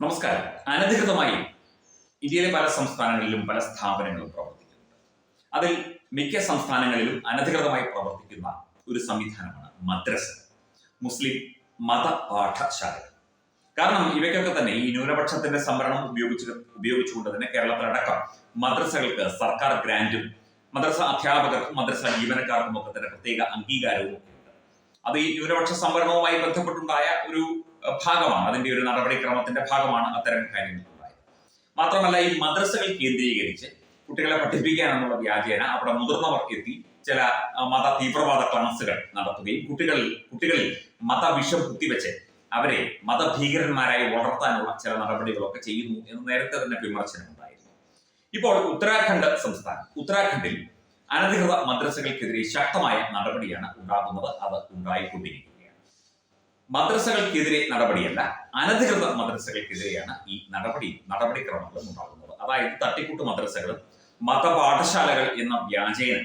നമസ്കാരം. അനധികൃതമായി ഇന്ത്യയിലെ പല സംസ്ഥാനങ്ങളിലും പല സ്ഥാപനങ്ങളും പ്രവർത്തിക്കുന്നുണ്ട്. അതിൽ മിക്ക സംസ്ഥാനങ്ങളിലും അനധികൃതമായി പ്രവർത്തിക്കുന്ന ഒരു സംവിധാനമാണ് മദ്രസ മുസ്ലിം മത പാഠശാല. കാരണം ഇവയ്ക്കൊക്കെ തന്നെ ഈ ന്യൂനപക്ഷത്തിന്റെ സംവരണം ഉപയോഗിച്ച് ഉപയോഗിച്ചുകൊണ്ട് തന്നെ കേരളത്തിലടക്കം മദ്രസകൾക്ക് സർക്കാർ ഗ്രാന്റും മദ്രസ അധ്യാപകർക്കും മദ്രസ ജീവനക്കാർക്കും ഒക്കെ തന്നെ പ്രത്യേക അംഗീകാരവും ഉണ്ട് അത് ഈ ന്യൂനപക്ഷ സംവരണവുമായി ബന്ധപ്പെട്ടുണ്ടായ ഒരു ഭാഗമാണ്. അതിന്റെ ഒരു നടപടിക്രമത്തിന്റെ ഭാഗമാണ് അത്തരം കാര്യങ്ങൾ ഉണ്ടായത് മാത്രമല്ല ഈ മദ്രസകൾ കേന്ദ്രീകരിച്ച് കുട്ടികളെ പഠിപ്പിക്കാൻ എന്നുള്ള വ്യാജേന അവിടെ മുതിർന്നവർ എത്തി ചില മത തീവ്രവാദ ക്ലാസുകൾ നടത്തുകയും കുട്ടികളിൽ കുട്ടികളിൽ മതവിഷം കുത്തിവെച്ച് അവരെ മതഭീകരന്മാരായി വളർത്താനുള്ള ചില നടപടികളൊക്കെ ചെയ്യുന്നു എന്ന് നേരത്തെ തന്നെ വിമർശനമുണ്ടായിരുന്നു. ഇപ്പോൾ ഉത്തരാഖണ്ഡ് സംസ്ഥാനം ഉത്തരാഖണ്ഡിൽ അനധികൃത മദ്രസകൾക്കെതിരെ ശക്തമായ നടപടിയാണ് ഉണ്ടാകുന്നത്. അത് ഉണ്ടായിക്കൊണ്ടിരിക്കുകയാണ് മദ്രസകൾക്കെതിരെ നടപടിയല്ല അനധികൃത മദ്രസകൾക്കെതിരെയാണ് ഈ നടപടി നടപടിക്രമങ്ങളും ഉണ്ടാകുന്നത്. അതായത് തട്ടിക്കൂട്ട് മദ്രസകളും മതപാഠശാലകൾ എന്ന വ്യാജേന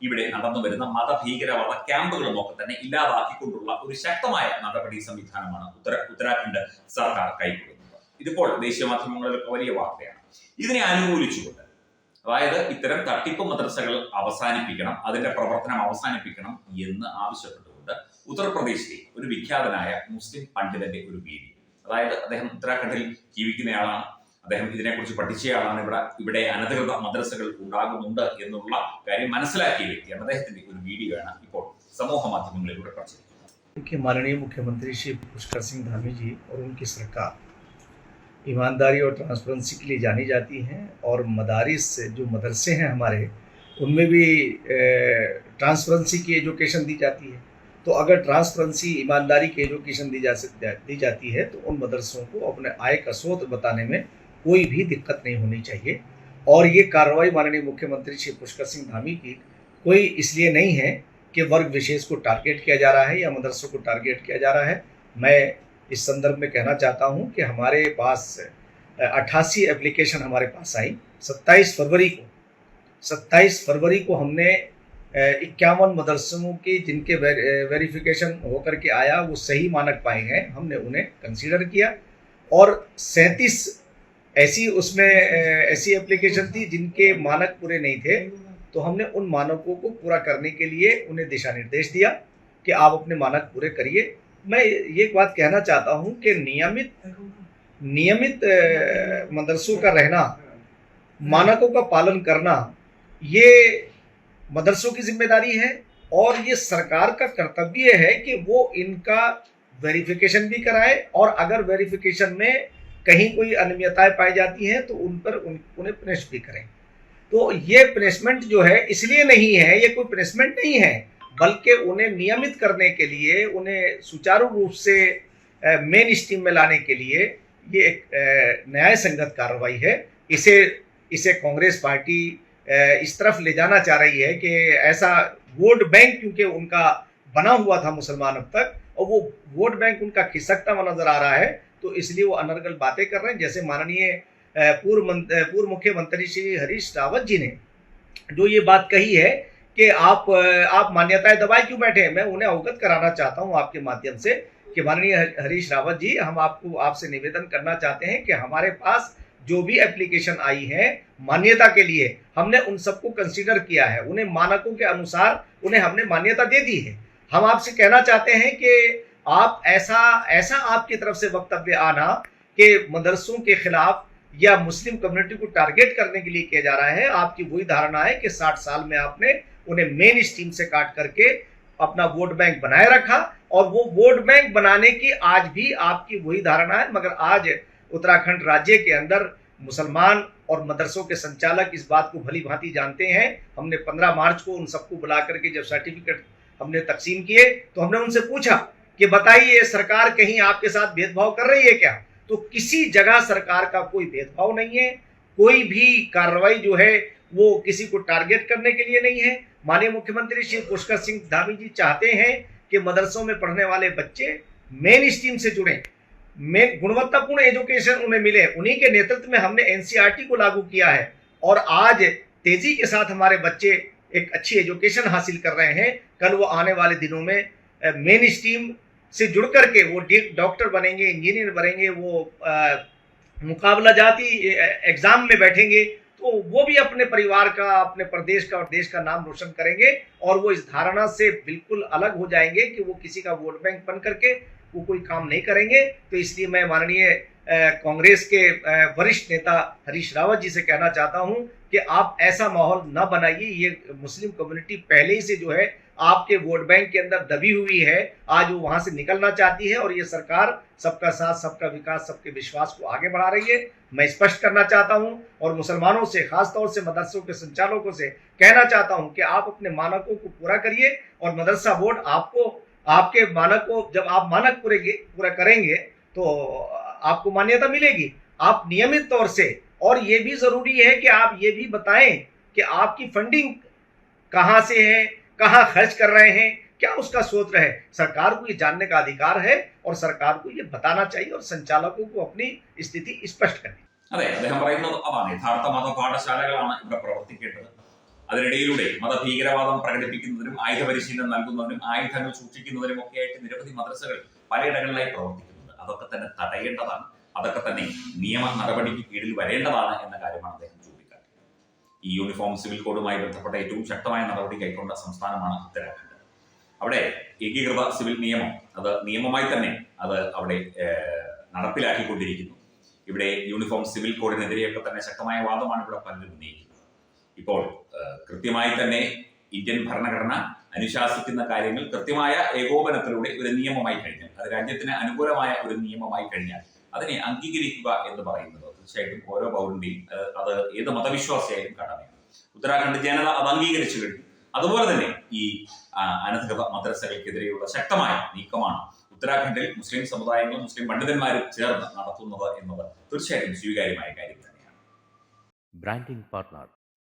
ഇവിടെ നടന്നു വരുന്ന മതഭീകരവാദ ക്യാമ്പുകളും ഒക്കെ തന്നെ ഇല്ലാതാക്കിക്കൊണ്ടുള്ള ഒരു ശക്തമായ നടപടി സംവിധാനമാണ് ഉത്തര ഉത്തരാഖണ്ഡ് സർക്കാർ കൈക്കൊള്ളുന്നത്. ഇതിപ്പോൾ ദേശീയ മാധ്യമങ്ങളിലൊക്കെ വലിയ വാർത്തയാണ്. ഇതിനെ അനുകൂലിച്ചുകൊണ്ട് അതായത് ഇത്തരം തട്ടിപ്പ് മദ്രസകൾ അവസാനിപ്പിക്കണം അതിന്റെ പ്രവർത്തനം അവസാനിപ്പിക്കണം എന്ന് ആവശ്യപ്പെട്ടുകൊണ്ട് ഉത്തർപ്രദേശിലെ ഒരു വിഖ്യാതനായ മുസ്ലിം പണ്ഡിതന്റെ ഒരു വീഡിയോ അതായത് അദ്ദേഹം ഉത്തരാഖണ്ഡിൽ ജീവിക്കുന്നയാളാണ് അദ്ദേഹം ഇതിനെക്കുറിച്ച് പഠിച്ചയാളാണ് ഇവിടെ ഇവിടെ അനധികൃത മദ്രസകൾ ഉണ്ടാകുന്നുണ്ട് എന്നുള്ള കാര്യം മനസ്സിലാക്കിയ വ്യക്തിയാണ് അദ്ദേഹത്തിന്റെ ഒരു വീഡിയോ ആണ് ഇപ്പോൾ സമൂഹ മാധ്യമങ്ങളിലൂടെ പ്രചരിക്കുന്നത് कि माननीय मुख्यमंत्री श्री पुष्कर सिंह धामी जी और उनकी सरकार ईमानदारी और ट्रांसपेरेंसी के लिए जानी जाती हैं और मदारिस जो मदरसे हैं हमारे उनमें भी ट्रांसपेरेंसी की एजुकेशन दी जाती है तो अगर ट्रांसपेरेंसी, ईमानदारी की एजुकेशन दी जा सक दी जाती है तो उन मदरसों को अपने आय का स्रोत बताने में कोई भी दिक्कत नहीं होनी चाहिए। और ये कार्रवाई माननीय मुख्यमंत्री श्री पुष्कर सिंह धामी की कोई इसलिए नहीं है कि वर्ग विशेष को टारगेट किया जा रहा है या मदरसों को टारगेट किया जा रहा है। मैं इस संदर्भ में कहना चाहता हूँ कि हमारे पास अट्ठासी एप्लीकेशन हमारे पास आई। 27 फरवरी को 27 फरवरी को हमने इक्यावन मदरसों की जिनके वेरिफिकेशन होकर के आया, वो सही मानक पाए हैं, हमने उन्हें कंसीडर किया। और सैंतीस ऐसी उसमें ऐसी एप्लीकेशन थी जिनके मानक पूरे नहीं थे तो हमने उन मानकों को पूरा करने के लिए उन्हें दिशा निर्देश दिया कि आप अपने मानक पूरे करिए। मैं ये बात कहना चाहता हूँ कि नियमित नियमित मदरसों का रहना, मानकों का पालन करना, ये मदरसों की ज़िम्मेदारी है और ये सरकार का कर्तव्य है कि वो इनका वेरिफिकेशन भी कराए और अगर वेरिफिकेशन में कहीं कोई अनियमितताएँ पाई जाती हैं तो उन पर उन, उन्हें पनिश भी करें। तो ये पनिशमेंट जो है इसलिए नहीं है ये कोई पनिशमेंट नहीं है बल्कि उन्हें नियमित करने के लिए उन्हें सुचारू रूप से मेन स्ट्रीम में लाने के लिए ये एक न्याय संगत कार्रवाई है। इसे इसे कांग्रेस पार्टी इस तरफ़ ले जाना चाह रही है कि ऐसा वोट बैंक क्योंकि उनका बना हुआ था मुसलमान अब तक, और वो वोट बैंक उनका खिसकता हुआ नज़र आ रहा है तो इसलिए वो अनर्गल बातें कर रहे हैं। जैसे माननीय पूर्व पूर्व मुख्यमंत्री श्री हरीश रावत जी ने जो ये बात कही है कि आप आप मान्यताएँ दबाए क्यों बैठे हैं? मैं उन्हें अवगत कराना चाहता हूँ आपके माध्यम से कि माननीय हरीश रावत जी, हम आपको आपसे निवेदन करना चाहते हैं कि हमारे पास जो भी एप्लीकेशन आई है, मान्यता के लिए हमने उन सबको कंसीडर किया है। उन्हें मानकों के अनुसार उन्हें हमने मान्यता दे दी है। हम आपसे कहना चाहते हैं कि आप ऐसा ऐसा आपकी तरफ़ से वक्तव्य आना कि मदरसों के खिलाफ या मुस्लिम कम्युनिटी को टारगेट करने के लिए किया जा रहा है, आपकी वही धारणा है कि 60 साल में आपने उन्हें मेन स्ट्रीम से काट करके अपना वोट बैंक बनाए रखा और वो वोट बैंक बनाने की आज भी आपकी वही धारणा है, मगर आज उत्तराखंड राज्य के अंदर मुसलमान और मदरसों के संचालक इस बात को भली भांति जानते हैं। हमने 15 मार्च को उन सबको बुला करके जब सर्टिफिकेट हमने तकसीम किए तो हमने उनसे पूछा कि बताइए, सरकार कहीं आपके साथ भेदभाव कर रही है क्या? तो किसी जगह सरकार का कोई भेदभाव नहीं है। कोई भी कार्रवाई जो है, वो किसी को टारगेट करने के लिए नहीं है। माननीय मुख्यमंत्री श्री पुष्कर सिंह धामी जी चाहते हैं कि मदरसों में पढ़ने वाले बच्चे मेन स्ट्रीम से जुड़े। में गुणवत्तापूर्ण एजुकेशन उन्हें मिले उन्हीं के नेतृत्व में हमने एनसीईआरटी को लागू किया है। और आज तेज़ी के साथ हमारे बच्चे एक अच्छी एजुकेशन हासिल कर रहे हैं। कल वो आने वाले दिनों में मेन स्ट्रीम से जुड़ करके वो डॉक्टर बनेंगे इंजीनियर बनेंगे, वो मुकाबला जाती एग्ज़ाम में बैठेंगे। तो वो भी अपने परिवार का, अपने प्रदेश का और देश का नाम रोशन करेंगे। और वो इस धारणा से बिल्कुल अलग हो जाएँगे कि वो किसी का वोट बैंक बन करके वो कोई काम नहीं करेंगे तो इसलिए मैं माननीय कांग्रेस के वरिष्ठ नेता हरीश रावत जी से कहना चाहता हूँ कि आप ऐसा माहौल न बनाइए। ये मुस्लिम कम्युनिटी पहले ही से जो है, आपके वोट बैंक के अंदर दबी हुई है। आज वो वहाँ से निकलना चाहती है और ये सरकार सबका साथ, सबका विकास, सबके विश्वास को आगे बढ़ा रही है। मैं स्पष्ट करना चाहता हूँ और मुसलमानों से खास तौर से मदरसों के संचालकों से कहना चाहता हूँ कि आप अपने मानकों को पूरा करिए और मदरसा बोर्ड आपको आपके मानक को जब आप मानक पूरे पूरा करेंगे तो आपको मान्यता मिलेगी आप नियमित तौर से और ये भी जरूरी है कि आप ये भी बताएं कि आपकी फंडिंग कहाँ से है कहाँ खर्च कर रहे हैं क्या उसका स्रोत है सरकार को ये जानने का अधिकार है और सरकार को ये बताना चाहिए और संचालकों को अपनी स्थिति स्पष्ट करनी അതെ അദ്ദേഹം പറയുന്നത് അതാണ് യഥാർത്ഥ മതപാഠശാലകളാണ് ഇവിടെ പ്രവർത്തിക്കേണ്ടത് അതിനിടയിലൂടെ മതഭീകരവാദം പ്രകടിപ്പിക്കുന്നതിനും ആയുധ പരിശീലനം നൽകുന്നതിനും ആയുധങ്ങൾ സൂക്ഷിക്കുന്നതിനും ഒക്കെ ആയിട്ട് നിരവധി മദ്രസകൾ പലയിടങ്ങളിലായി പ്രവർത്തിക്കുന്നുണ്ട്. അതൊക്കെ തന്നെ തടയേണ്ടതാണ്. അതൊക്കെ തന്നെ നിയമ നടപടിക്ക് കീഴിൽ വരേണ്ടതാണ് എന്ന കാര്യമാണ് അദ്ദേഹം ചൂണ്ടിക്കാട്ടിയത്. ഈ യൂണിഫോം സിവിൽ കോഡുമായി ബന്ധപ്പെട്ട ഏറ്റവും ശക്തമായ നടപടി കൈക്കൊണ്ട സംസ്ഥാനമാണ് ഉത്തരാഖണ്ഡ്. അവിടെ ഏകീകൃത സിവിൽ നിയമം അത് നിയമമായി തന്നെ അത് അവിടെ നടപ്പിലാക്കിക്കൊണ്ടിരിക്കുന്നു. ഇവിടെ യൂണിഫോം സിവിൽ കോഡിനെതിരെയൊക്കെ തന്നെ ശക്തമായ വാദമാണ് ഇവിടെ പലരും ഉന്നയിക്കുന്നത്. ഇപ്പോൾ കൃത്യമായി തന്നെ ഇന്ത്യൻ ഭരണഘടന അനുശാസിക്കുന്ന കാര്യങ്ങൾ കൃത്യമായ ഏകോപനത്തിലൂടെ ഒരു നിയമമായി കഴിഞ്ഞാൽ അത് രാജ്യത്തിന് അനുകൂലമായ ഒരു നിയമമായി കഴിഞ്ഞാൽ അതിനെ അംഗീകരിക്കുക എന്ന് പറയുന്നത് തീർച്ചയായിട്ടും ഓരോ പൗരന്റെയും അത് ഏത് മതവിശ്വാസിയായാലും കടമയാണ്. ഉത്തരാഖണ്ഡ് ജനത അത് അംഗീകരിച്ചു കഴിഞ്ഞു. അതുപോലെ തന്നെ ഈ അനധികൃത മദ്രസകൾക്കെതിരെയുള്ള ശക്തമായ നീക്കമാണ് ഉത്തരാഖണ്ഡിൽ മുസ്ലിം സമുദായങ്ങളും മുസ്ലിം പണ്ഡിതന്മാരും ചേർന്ന് നടത്തുന്നത് എന്നത് തീർച്ചയായിട്ടും സ്വീകാര്യമായ കാര്യം തന്നെയാണ്. Branding partner